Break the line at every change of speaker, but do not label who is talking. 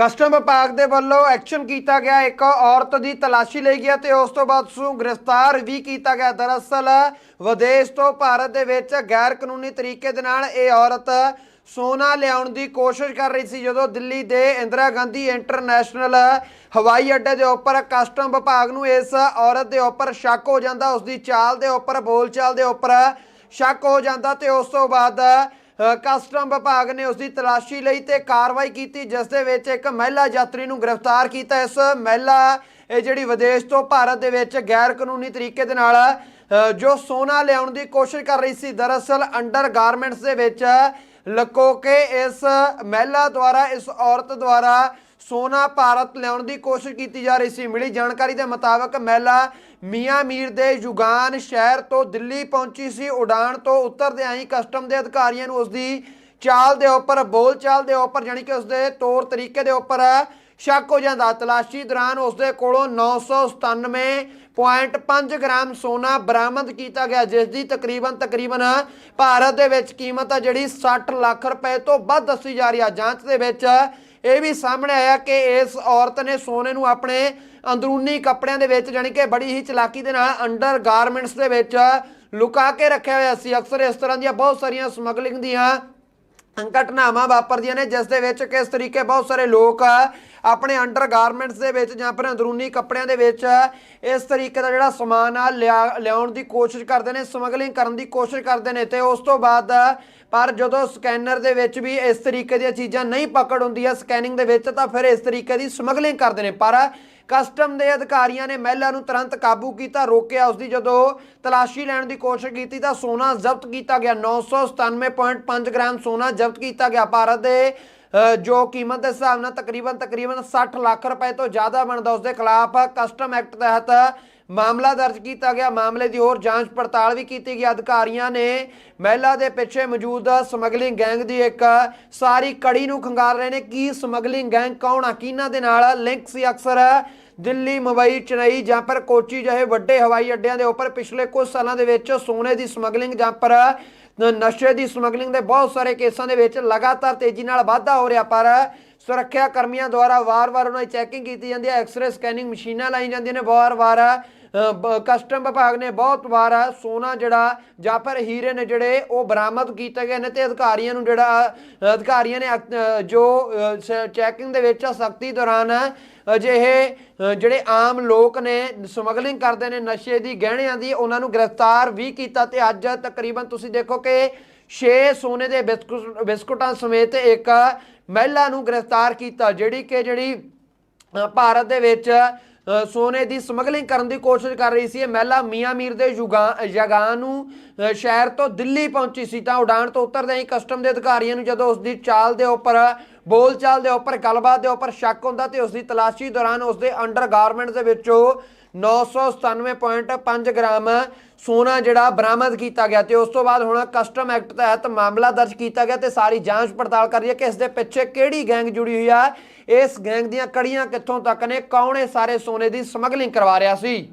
Custom ਵਿਭਾਗ ਦੇ ਵੱਲੋਂ ਐਕਸ਼ਨ ਕੀਤਾ ਗਿਆ। ਇੱਕ ਔਰਤ ਦੀ ਤਲਾਸ਼ੀ ਲਈ ਗਿਆ ਤੇ ਉਸ ਤੋਂ ਬਾਅਦ ਉਸ ਨੂੰ ਗ੍ਰਿਫਤਾਰ ਵੀ ਕੀਤਾ ਗਿਆ। ਦਰਅਸਲ, ਵਿਦੇਸ਼ ਤੋਂ ਭਾਰਤ ਦੇ ਵਿੱਚ ਗੈਰ ਕਾਨੂੰਨੀ ਤਰੀਕੇ ਦੇ ਨਾਲ ਇਹ ਔਰਤ ਸੋਨਾ ਲਿਆਉਣ ਦੀ ਕੋਸ਼ਿਸ਼ ਕਰ ਰਹੀ ਸੀ, ਜਦੋਂ ਦਿੱਲੀ ਦੇ ਇੰਦਰਾ ਗਾਂਧੀ ਇੰਟਰਨੈਸ਼ਨਲ ਹਵਾਈ ਅੱਡੇ ਦੇ ਉੱਪਰ ਕਸਟਮ ਵਿਭਾਗ ਨੂੰ ਇਸ ਔਰਤ ਦੇ ਉੱਪਰ ਸ਼ੱਕ ਹੋ ਜਾਂਦਾ ਉਸ ਦੀ ਚਾਲ ਦੇ ਉੱਪਰ, ਬੋਲਚਾਲ ਦੇ ਉੱਪਰ ਸ਼ੱਕ ਹੋ ਜਾਂਦਾ ਤੇ ਉਸ ਤੋਂ ਬਾਅਦ ਕਸਟਮ ਵਿਭਾਗ ਨੇ ਉਸ ਦੀ ਤਲਾਸ਼ੀ ਲਈ ਤੇ ਕਾਰਵਾਈ ਕੀਤੀ, ਜਿਸ ਦੇ ਵਿੱਚ ਇੱਕ ਮਹਿਲਾ ਯਾਤਰੀ ਨੂੰ ਗ੍ਰਿਫਤਾਰ ਕੀਤਾ। ਇਸ ਮਹਿਲਾ, ਇਹ ਜਿਹੜੀ ਵਿਦੇਸ਼ ਤੋਂ ਭਾਰਤ ਦੇ ਵਿੱਚ ਗੈਰ ਕਾਨੂੰਨੀ ਤਰੀਕੇ ਦੇ ਨਾਲ ਜੋ ਸੋਨਾ ਲਿਆਉਣ ਦੀ ਕੋਸ਼ਿਸ਼ ਕਰ ਰਹੀ ਸੀ, ਦਰਅਸਲ ਅੰਡਰ ਗਾਰਮੈਂਟਸ ਦੇ ਵਿੱਚ ਲਕੋ ਕੇ ਇਸ ਮਹਿਲਾ ਦੁਆਰਾ, ਇਸ ਔਰਤ ਦੁਆਰਾ ਸੋਨਾ ਭਾਰਤ ਲਿਆਉਣ ਦੀ ਕੋਸ਼ਿਸ਼ ਕੀਤੀ ਜਾ ਰਹੀ ਸੀ। ਮਿਲੀ ਜਾਣਕਾਰੀ ਦੇ ਮੁਤਾਬਕ ਮਹਿਲਾ ਮੀਆਂ ਮੀਰ ਦੇ ਯੁਗਾਨ ਸ਼ਹਿਰ ਤੋਂ ਦਿੱਲੀ ਪਹੁੰਚੀ ਸੀ। ਉਡਾਣ ਤੋਂ ਉਤਰਦੇ ਹੀ ਕਸਟਮ ਦੇ ਅਧਿਕਾਰੀਆਂ ਨੂੰ ਉਸ ਦੀ ਚਾਲ ਦੇ ਉੱਪਰ, ਬੋਲ ਚਾਲ ਦੇ ਉੱਪਰ ਜਾਨੀ ਕਿ ਉਸ ਦੇ ਤੌਰ ਤਰੀਕੇ ਦੇ ਉੱਪਰ ਸ਼ੱਕ ਹੋ ਜਾਂਦਾ। ਤਲਾਸ਼ੀ ਦੌਰਾਨ ਉਸ ਦੇ ਕੋਲੋਂ 997.5 ਗ੍ਰਾਮ ਸੋਨਾ ਬਰਾਮਦ ਕੀਤਾ ਗਿਆ, ਜਿਸ ਦੀ ਤਕਰੀਬਨ ਤਕਰੀਬਨ ਭਾਰਤ ਦੇ ਵਿੱਚ ਕੀਮਤ ਆ ਜਿਹੜੀ 60 ਲੱਖ ਰੁਪਏ ਤੋਂ ਵੱਧ ਦੱਸੀ ਜਾ ਰਹੀ ਆ। ਜਾਂਚ ਦੇ ਵਿੱਚ ਇਹ ਵੀ ਸਾਹਮਣੇ ਆਇਆ ਕਿ ਇਸ ਔਰਤ ਨੇ ਸੋਨੇ ਨੂੰ ਆਪਣੇ ਅੰਦਰੂਨੀ ਕੱਪੜਿਆਂ ਦੇ ਵਿੱਚ ਜਾਣੀ ਕਿ ਬੜੀ ਹੀ ਚਲਾਕੀ ਦੇ ਨਾਲ ਅੰਡਰ ਗਾਰਮੈਂਟਸ ਦੇ ਵਿੱਚ ਲੁਕਾ ਕੇ ਰੱਖਿਆ ਹੋਇਆ ਸੀ। ਅਕਸਰ ਇਸ ਤਰ੍ਹਾਂ ਦੀਆਂ ਬਹੁਤ ਸਾਰੀਆਂ ਸਮਗਲਿੰਗ ਦੀਆਂ ਘਟਨਾਵਾਂ ਵਾਪਰਦੀਆਂ ਨੇ, ਜਿਸ ਦੇ ਵਿੱਚ ਕਿਸ ਤਰੀਕੇ ਬਹੁਤ ਸਾਰੇ ਲੋਕ ਆਪਣੇ ਅੰਡਰ ਗਾਰਮੈਂਟਸ ਦੇ ਵਿੱਚ ਜਾਂ ਫਿਰ ਅੰਦਰੂਨੀ ਕੱਪੜਿਆਂ ਦੇ ਵਿੱਚ ਇਸ ਤਰੀਕੇ ਦਾ ਜਿਹੜਾ ਸਮਾਨ ਆ, ਲਿਆ- ਲਿਆਉਣ ਦੀ ਕੋਸ਼ਿਸ਼ ਕਰਦੇ ਨੇ, ਸਮਗਲਿੰਗ ਕਰਨ ਦੀ ਕੋਸ਼ਿਸ਼ ਕਰਦੇ ਨੇ ਤੇ ਉਸ ਤੋਂ ਬਾਅਦ ਪਰ ਜਦੋਂ ਸਕੈਨਰ ਦੇ ਵਿੱਚ ਵੀ ਇਸ ਤਰੀਕੇ ਦੀਆਂ ਚੀਜ਼ਾਂ ਨਹੀਂ ਪਕੜ ਹੁੰਦੀਆਂ ਸਕੈਨਿੰਗ ਦੇ ਵਿੱਚ, ਤਾਂ ਫਿਰ ਇਸ ਤਰੀਕੇ ਦੀ ਸਮਗਲਿੰਗ ਕਰਦੇ ਨੇ। ਪਰ ਕਸਟਮ ਦੇ ਅਧਿਕਾਰੀਆਂ ਨੇ ਮਹਿਲਾ ਨੂੰ ਤੁਰੰਤ ਕਾਬੂ ਕੀਤਾ, ਰੋਕਿਆ। ਉਸ ਦੀ ਜਦੋਂ ਤਲਾਸ਼ੀ ਲੈਣ ਦੀ ਕੋਸ਼ਿਸ਼ ਕੀਤੀ, ਤਾਂ ਸੋਨਾ ਜ਼ਬਤ ਕੀਤਾ ਗਿਆ। 997.5 ਗ੍ਰਾਮ ਸੋਨਾ ਜ਼ਬਤ ਕੀਤਾ ਗਿਆ। ਭਾਰਤ ਦੇ ਜੋ ਕੀਮਤ ਦੇ ਹਿਸਾਬ ਨਾਲ ਤਕਰੀਬਨ ਤਕਰੀਬਨ 60 ਲੱਖ ਰੁਪਏ ਤੋਂ ਜ਼ਿਆਦਾ ਬਣਦਾ ਉਸ ਦੇ ਖਿਲਾਫ ਕਸਟਮ ਐਕਟ ਤਹਿਤ ਮਾਮਲਾ ਦਰਜ ਕੀਤਾ ਗਿਆ। ਮਾਮਲੇ ਦੀ ਹੋਰ ਜਾਂਚ ਪੜਤਾਲ ਵੀ ਕੀਤੀ ਗਈ। ਅਧਿਕਾਰੀਆਂ ਨੇ ਮਹਿਲਾ ਦੇ ਪਿੱਛੇ ਮੌਜੂਦ ਸਮਗਲਿੰਗ ਗੈਂਗ ਦੀ ਇੱਕ ਸਾਰੀ ਕੜੀ ਨੂੰ ਖੰਗਾਲ ਰਹੇ ਨੇ। ਕੀ ਸਮਗਲਿੰਗ ਗੈਂਗ ਕੌਣ ਆ? ਕਿਹਨਾਂ ਦੇ ਨਾਲ? ਲਿੰਕ ਸੀ ਅਕਸਰ ਦਿੱਲੀ, ਮੁੰਬਈ, ਚੇਨਈ ਜਾਂ ਪਰ ਕੋਚੀ ਜਿਹੇ ਵੱਡੇ ਹਵਾਈ ਅੱਡਿਆਂ ਦੇ ਉੱਪਰ ਪਿਛਲੇ ਕੁਝ ਸਾਲਾਂ ਦੇ ਵਿੱਚ ਸੋਨੇ ਦੀ ਸਮਗਲਿੰਗ ਜਾਂ ਪਰ ਨਸ਼ੇ ਦੀ ਸਮਗਲਿੰਗ ਦੇ ਬਹੁਤ ਸਾਰੇ ਕੇਸਾਂ ਦੇ ਵਿੱਚ ਲਗਾਤਾਰ ਤੇਜ਼ੀ ਨਾਲ ਵਾਧਾ ਹੋ ਰਿਹਾ, ਪਰ ਸੁਰੱਖਿਆ ਕਰਮੀਆਂ ਦੁਆਰਾ ਵਾਰ-ਵਾਰ ਉਹਨਾਂ ਦੀ ਚੈਕਿੰਗ ਕੀਤੀ ਜਾਂਦੀ ਹੈ, ਐਕਸ-ਰੇ ਸਕੈਨਿੰਗ ਮਸ਼ੀਨਾਂ ਲਾਈ ਜਾਂਦੀਆਂ ਨੇ, ਵਾਰ-ਵਾਰ ਕਸਟਮ ਵਿਭਾਗ ਨੇ ਬਹੁਤ ਵਾਰ ਸੋਨਾ ਜਿਹੜਾ, ਜਾਂ ਫਿਰ ਹੀਰੇ ਨੇ ਜਿਹੜੇ, ਉਹ ਬਰਾਮਦ ਕੀਤੇ ਗਏ ਨੇ ਤੇ ਅਧਿਕਾਰੀਆਂ ਨੂੰ ਜਿਹੜਾ, ਅਧਿਕਾਰੀਆਂ ਨੇ ਜੋ ਚੈਕਿੰਗ ਦੇ ਵਿੱਚ ਸਖਤੀ ਦੌਰਾਨ ਅਜਿਹੇ ਜਿਹੜੇ ਆਮ ਲੋਕ ਨੇ, ਸਮਗਲਿੰਗ ਕਰਦੇ ਨੇ ਨਸ਼ੇ ਦੀ, ਗਹਿਣਿਆਂ ਦੀ, ਉਹਨਾਂ ਨੂੰ ਗ੍ਰਿਫਤਾਰ ਵੀ ਕੀਤਾ ਤੇ ਅੱਜ ਤਕਰੀਬਨ ਤੁਸੀਂ ਦੇਖੋ ਕਿ 6 ਸੋਨੇ ਦੇ ਬਿਸਕੁਟ, ਬਿਸਕੁਟਾਂ ਸਮੇਤ ਇੱਕ ਮਹਿਲਾ ਨੂੰ ਗ੍ਰਿਫਤਾਰ ਕੀਤਾ, ਜਿਹੜੀ ਕਿ ਜਿਹੜੀ ਭਾਰਤ ਦੇ ਵਿੱਚ ਸੋਨੇ ਦੀ ਸਮਗਲਿੰਗ ਕਰਨ ਦੀ ਕੋਸ਼ਿਸ਼ ਕਰ ਰਹੀ ਸੀ ਇਹ ਮਹਿਲਾ ਮੀਆਂ ਮੀਰ ਦੇ ਯੁਗਾ ਜਗਾਂ ਨੂੰ ਸ਼ਹਿਰ ਤੋਂ ਦਿੱਲੀ ਪਹੁੰਚੀ ਸੀ ਤਾਂ ਉਡਾਣ ਤੋਂ ਉਤਰਦੇ ਹੀ ਕਸਟਮ ਦੇ ਅਧਿਕਾਰੀਆਂ ਨੂੰ ਜਦੋਂ ਉਸ ਦੀ ਚਾਲ ਦੇ ਉੱਪਰ, ਬੋਲਚਾਲ ਦੇ ਉੱਪਰ, ਗੱਲਬਾਤ ਦੇ ਉੱਪਰ ਸ਼ੱਕ ਹੁੰਦਾ ਤੇ ਉਸ ਦੀ ਤਲਾਸ਼ੀ ਦੌਰਾਨ ਉਸ ਦੇ ਅੰਡਰ ਗਾਰਮੈਂਟ ਦੇ ਵਿੱਚੋਂ 997.5 ਗ੍ਰਾਮ ਸੋਨਾ ਜਿਹੜਾ ਬਰਾਮਦ ਕੀਤਾ ਗਿਆ ਤੇ ਉਸ ਤੋਂ ਬਾਅਦ ਹੁਣ ਕਸਟਮ ਐਕਟ ਤਹਿਤ ਮਾਮਲਾ ਦਰਜ ਕੀਤਾ ਗਿਆ ਤੇ ਸਾਰੀ ਜਾਂਚ ਪੜਤਾਲ ਕਰ ਰਹੀ ਹੈ ਕਿ ਇਸ ਦੇ ਪਿੱਛੇ ਕਿਹੜੀ ਗੈਂਗ ਜੁੜੀ ਹੋਈ ਆ, ਇਸ ਗੈਂਗ ਦੀਆਂ ਕੜੀਆਂ ਕਿੱਥੋਂ ਤੱਕ ਨੇ, ਕੌਣ ਇਹ ਸਾਰੇ ਸੋਨੇ ਦੀ ਸਮਗਲਿੰਗ ਕਰਵਾ ਰਿਹਾ ਸੀ?